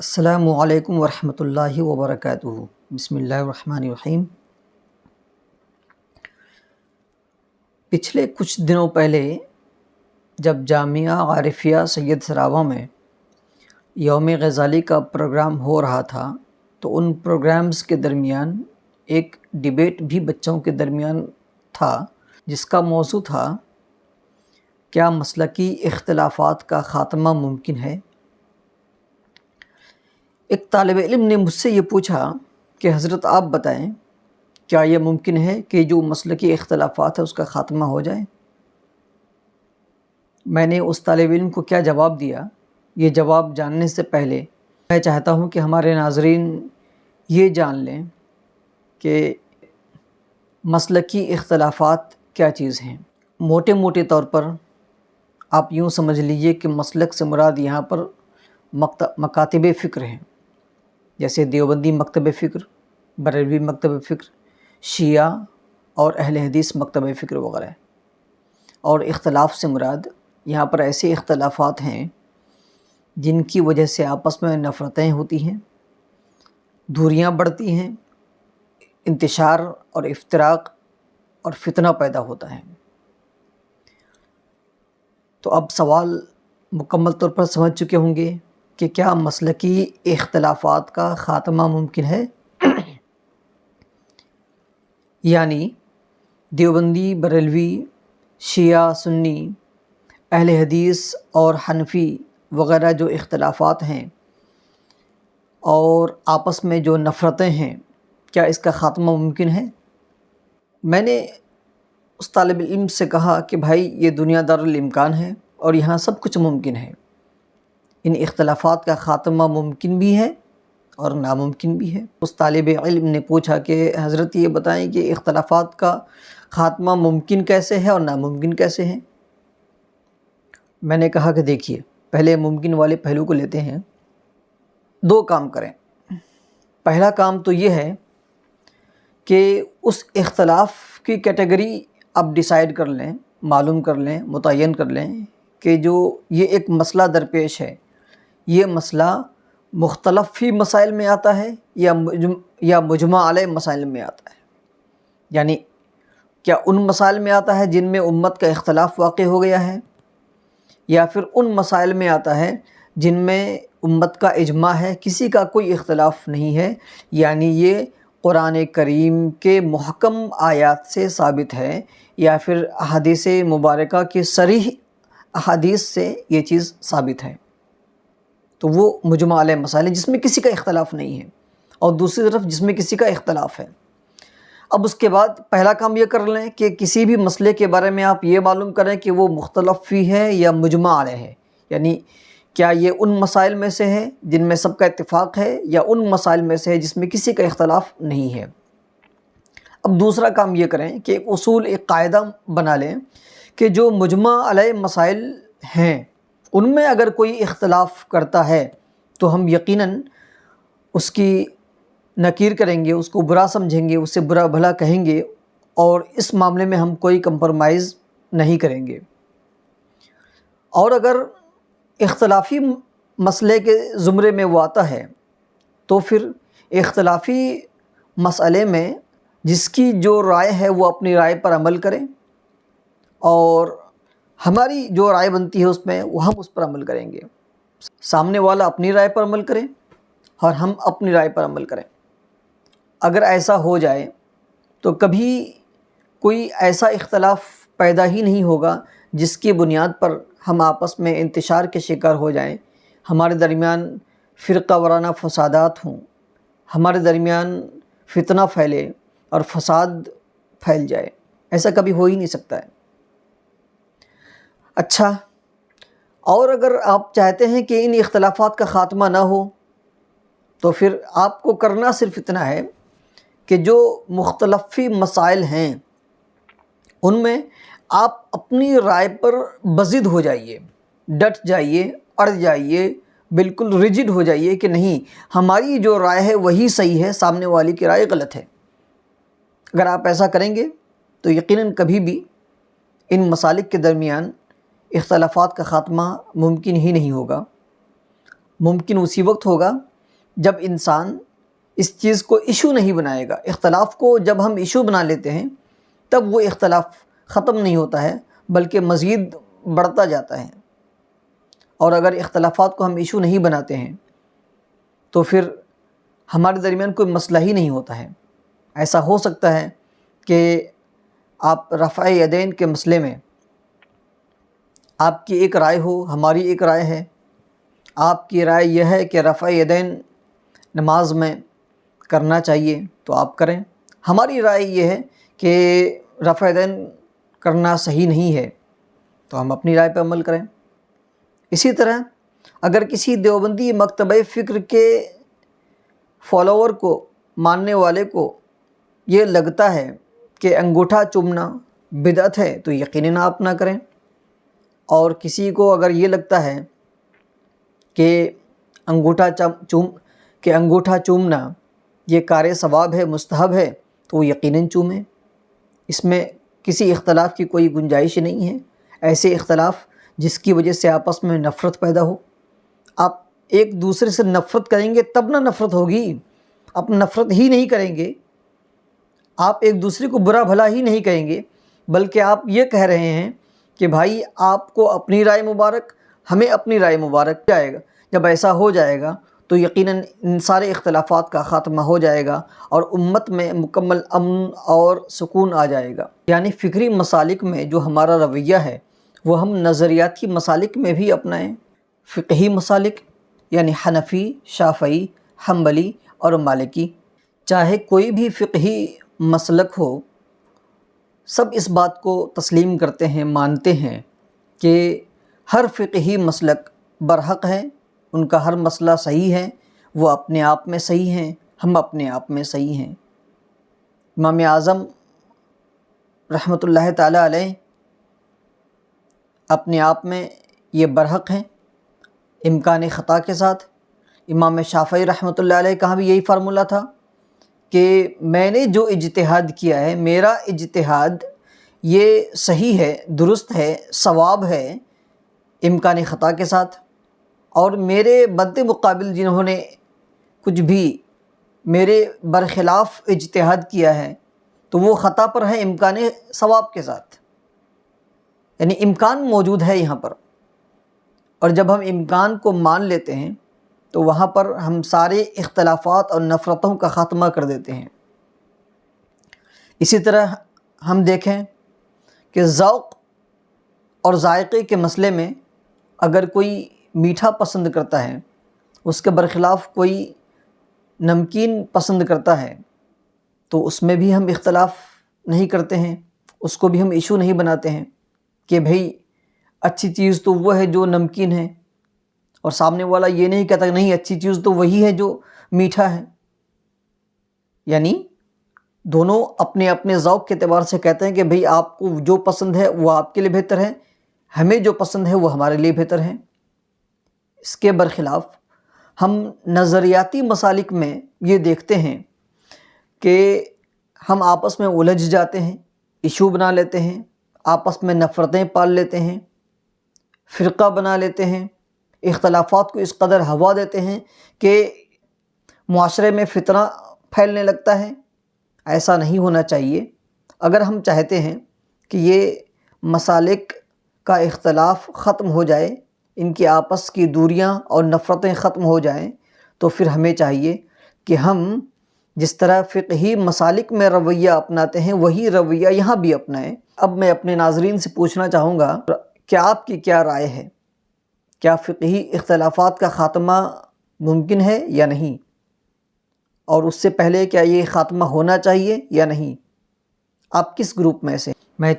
السلام علیکم ورحمۃ اللہ وبرکاتہ۔ بسم اللہ الرحمن الرحیم۔ پچھلے کچھ دنوں پہلے جب جامعہ عارفیہ سید سراواں میں یوم غزالی کا پروگرام ہو رہا تھا، تو ان پروگرامز کے درمیان ایک ڈبیٹ بھی بچوں کے درمیان تھا، جس کا موضوع تھا، کیا مسلکی اختلافات کا خاتمہ ممکن ہے؟ ایک طالب علم نے مجھ سے یہ پوچھا کہ حضرت آپ بتائیں، کیا یہ ممکن ہے کہ جو مسلکی اختلافات ہے اس کا خاتمہ ہو جائے؟ میں نے اس طالب علم کو کیا جواب دیا؟ یہ جواب جاننے سے پہلے میں چاہتا ہوں کہ ہمارے ناظرین یہ جان لیں کہ مسلکی اختلافات کیا چیز ہیں۔ موٹے موٹے طور پر آپ یوں سمجھ لیجیے کہ مسلک سے مراد یہاں پر مکاتب فکر ہیں۔ جیسے دیوبندی مکتب فکر، بریلوی مکتب فکر، شیعہ اور اہل حدیث مکتب فکر وغیرہ۔ اور اختلاف سے مراد یہاں پر ایسے اختلافات ہیں جن کی وجہ سے آپس میں نفرتیں ہوتی ہیں، دوریاں بڑھتی ہیں، انتشار اور افتراق اور فتنہ پیدا ہوتا ہے۔ تو اب سوال مکمل طور پر سمجھ چکے ہوں گے۔ کہ کیا مسلکی اختلافات کا خاتمہ ممکن ہے؟ یعنی دیوبندی، بریلوی، شیعہ، سنی، اہل حدیث اور حنفی وغیرہ جو اختلافات ہیں اور آپس میں جو نفرتیں ہیں، کیا اس کا خاتمہ ممکن ہے؟ میں نے اس طالب علم سے کہا کہ بھائی، یہ دنیا دار الامکان ہے اور یہاں سب کچھ ممکن ہے۔ ان اختلافات کا خاتمہ ممکن بھی ہے اور ناممکن بھی ہے۔ اس طالب علم نے پوچھا کہ حضرت یہ بتائیں کہ اختلافات کا خاتمہ ممکن کیسے ہے اور ناممکن کیسے ہیں؟ میں نے کہا کہ دیکھیے، پہلے ممکن والے پہلو کو لیتے ہیں۔ دو کام کریں۔ پہلا کام تو یہ ہے کہ اس اختلاف کی کیٹیگری آپ ڈیسائیڈ کر لیں، معلوم کر لیں، متعین کر لیں کہ جو یہ ایک مسئلہ درپیش ہے۔ یہ مسئلہ مختلف ہی مسائل میں آتا ہے یا یا مجمع علیہ مسائل میں آتا ہے۔ یعنی کیا ان مسائل میں آتا ہے جن میں امت کا اختلاف واقع ہو گیا ہے؟ یا پھر ان مسائل میں آتا ہے جن میں امت کا اجماع ہے، کسی کا کوئی اختلاف نہیں ہے؟ یعنی یہ قرآن کریم کے محکم آیات سے ثابت ہے یا پھر احادیث مبارکہ کے سریح احادیث سے یہ چیز ثابت ہے۔ تو وہ مجمع علیہ مسائل جس میں کسی کا اختلاف نہیں ہے۔ اور دوسری طرف جس میں کسی کا اختلاف ہے۔ اب اس کے بعد پہلا کام یہ کر لیں کہ کسی بھی مسئلے کے بارے میں آپ یہ معلوم کریں کہ وہ مختلف فی ہے یا مجمع علیہ ہے۔ یعنی کیا یہ ان مسائل میں سے ہے جن میں سب کا اتفاق ہے یا ان مسائل میں سے ہے جس میں کسی کا اختلاف نہیں ہے۔ اب دوسرا کام یہ کریں کہ ایک اصول، ایک قاعدہ بنا لیں کہ جو مجمع علیہ مسائل ہیں ان میں اگر کوئی اختلاف کرتا ہے تو ہم یقیناً اس کی نکیر کریں گے، اس کو برا سمجھیں گے اس سے برا بھلا کہیں گے اور اس معاملے میں ہم کوئی کمپرومائز نہیں کریں گے۔ اور اگر اختلافی مسئلے کے زمرے میں وہ آتا ہے تو پھر اختلافی مسئلے میں جس کی جو رائے ہے وہ اپنی رائے پر عمل کریں اور ہماری جو رائے بنتی ہے اس میں، وہ ہم اس پر عمل کریں گے۔ سامنے والا اپنی رائے پر عمل کریں اور ہم اپنی رائے پر عمل کریں۔ اگر ایسا ہو جائے تو کبھی کوئی ایسا اختلاف پیدا ہی نہیں ہوگا جس کی بنیاد پر ہم آپس میں انتشار کے شکار ہو جائیں۔ ہمارے درمیان فرقہ ورانہ فسادات ہوں۔ ہمارے درمیان فتنہ پھیلے اور فساد پھیل جائے۔ ایسا کبھی ہو ہی نہیں سکتا ہے۔ اچھا۔ اور اگر آپ چاہتے ہیں کہ ان اختلافات کا خاتمہ نہ ہو، تو پھر آپ کو کرنا صرف اتنا ہے کہ جو مختلفی مسائل ہیں، ان میں آپ اپنی رائے پر بزد ہو جائیے، ڈٹ جائیے، اڑ جائیے، بالکل ریجڈ ہو جائیے کہ نہیں، ہماری جو رائے ہے وہی صحیح ہے، سامنے والی کی رائے غلط ہے۔ اگر آپ ایسا کریں گے تو یقیناً کبھی بھی ان مسالک کے درمیان اختلافات کا خاتمہ ممکن ہی نہیں ہوگا۔ ممکن اسی وقت ہوگا جب انسان اس چیز کو ایشو نہیں بنائے گا۔ اختلاف کو جب ہم ایشو بنا لیتے ہیں، تب وہ اختلاف ختم نہیں ہوتا ہے، بلکہ مزید بڑھتا جاتا ہے۔ اور اگر اختلافات کو ہم ایشو نہیں بناتے ہیں، تو پھر ہمارے درمیان کوئی مسئلہ ہی نہیں ہوتا ہے۔ ایسا ہو سکتا ہے کہ آپ رفع یدین کے مسئلے میں آپ کی ایک رائے ہو، ہماری ایک رائے ہے۔ آپ کی رائے یہ ہے کہ رفع یدین نماز میں کرنا چاہیے تو آپ کریں۔ ہماری رائے یہ ہے کہ رفع یدین کرنا صحیح نہیں ہے تو ہم اپنی رائے پہ عمل کریں۔ اسی طرح اگر کسی دیوبندی مکتبہ فکر کے فالوور کو، ماننے والے کو یہ لگتا ہے کہ انگوٹھا چومنا بدعت ہے تو یقیناً آپ نہ کریں۔ اور کسی کو اگر یہ لگتا ہے کہ انگوٹھا چوم، کہ انگوٹھا چومنا یہ کار ثواب ہے، مستحب ہے، تو وہ یقیناً چومیں اس میں کسی اختلاف کی کوئی گنجائش نہیں ہے۔ ایسے اختلاف جس کی وجہ سے آپس میں نفرت پیدا ہو۔ آپ ایک دوسرے سے نفرت کریں گے تب نہ نفرت ہوگی۔ آپ نفرت ہی نہیں کریں گے۔ آپ ایک دوسرے کو برا بھلا ہی نہیں کہیں گے، بلکہ آپ یہ کہہ رہے ہیں کہ بھائی آپ کو اپنی رائے مبارک، ہمیں اپنی رائے مبارک جائے گا۔ جب ایسا ہو جائے گا تو یقیناً ان سارے اختلافات کا خاتمہ ہو جائے گا اور امت میں مکمل امن اور سکون آ جائے گا۔ یعنی فکری مسالک میں جو ہمارا رویہ ہے، وہ ہم نظریاتی مسالک میں بھی اپنائیں۔ فقہی مسالک یعنی حنفی، شافعی، حنبلی اور مالکی، چاہے کوئی بھی فقہی مسلک ہو سب اس بات کو تسلیم کرتے ہیں، مانتے ہیں کہ ہر فقہی مسلک برحق ہے، ان کا ہر مسئلہ صحیح ہے، وہ اپنے آپ میں صحیح ہیں، ہم اپنے آپ میں صحیح ہیں۔ امام اعظم رحمۃ اللہ تعالیٰ علیہ اپنے آپ میں یہ برحق ہیں، امکان خطا کے ساتھ۔ امام شافعی رحمۃ اللہ علیہ کا بھی یہی فارمولہ تھا۔ کہ میں نے جو اجتہاد کیا ہے، میرا اجتہاد یہ صحیح ہے، درست ہے، ثواب ہے امکان خطا کے ساتھ۔ اور میرے بد مقابل جنہوں نے کچھ بھی میرے برخلاف اجتہاد کیا ہے، تو وہ خطا پر ہے امکان ثواب کے ساتھ۔ یعنی امکان موجود ہے یہاں پر۔ اور جب ہم امکان کو مان لیتے ہیں تو وہاں پر ہم سارے اختلافات اور نفرتوں کا خاتمہ کر دیتے ہیں۔ اسی طرح ہم دیکھیں کہ ذوق اور ذائقے کے مسئلے میں اگر کوئی میٹھا پسند کرتا ہے، اس کے برخلاف کوئی نمکین پسند کرتا ہے، تو اس میں بھی ہم اختلاف نہیں کرتے ہیں، اس کو بھی ہم ایشو نہیں بناتے ہیں کہ بھئی اچھی چیز تو وہ ہے جو نمکین ہے۔ اور سامنے والا یہ نہیں کہتا کہ نہیں، اچھی چیز تو وہی ہے جو میٹھا ہے۔ یعنی دونوں اپنے اپنے ذوق کے اعتبار سے کہتے ہیں کہ بھئی آپ کو جو پسند ہے وہ آپ کے لیے بہتر ہے، ہمیں جو پسند ہے وہ ہمارے لیے بہتر ہے۔ اس کے برخلاف ہم نظریاتی مسالک میں یہ دیکھتے ہیں کہ ہم آپس میں الجھ جاتے ہیں، ایشو بنا لیتے ہیں، آپس میں نفرتیں پال لیتے ہیں، فرقہ بنا لیتے ہیں۔ اختلافات کو اس قدر ہوا دیتے ہیں کہ معاشرے میں فتنہ پھیلنے لگتا ہے۔ ایسا نہیں ہونا چاہیے۔ اگر ہم چاہتے ہیں کہ یہ مسالک کا اختلاف ختم ہو جائے، ان کی آپس کی دوریاں اور نفرتیں ختم ہو جائیں، تو پھر ہمیں چاہیے کہ ہم جس طرح فقہی مسالک میں رویہ اپناتے ہیں، وہی رویہ یہاں بھی اپنائیں۔ اب میں اپنے ناظرین سے پوچھنا چاہوں گا کہ آپ کی کیا رائے ہے؟ کیا فقہی اختلافات کا خاتمہ ممکن ہے یا نہیں؟ اور اس سے پہلے کیا یہ خاتمہ ہونا چاہیے یا نہیں؟ آپ کس گروپ میں سے میں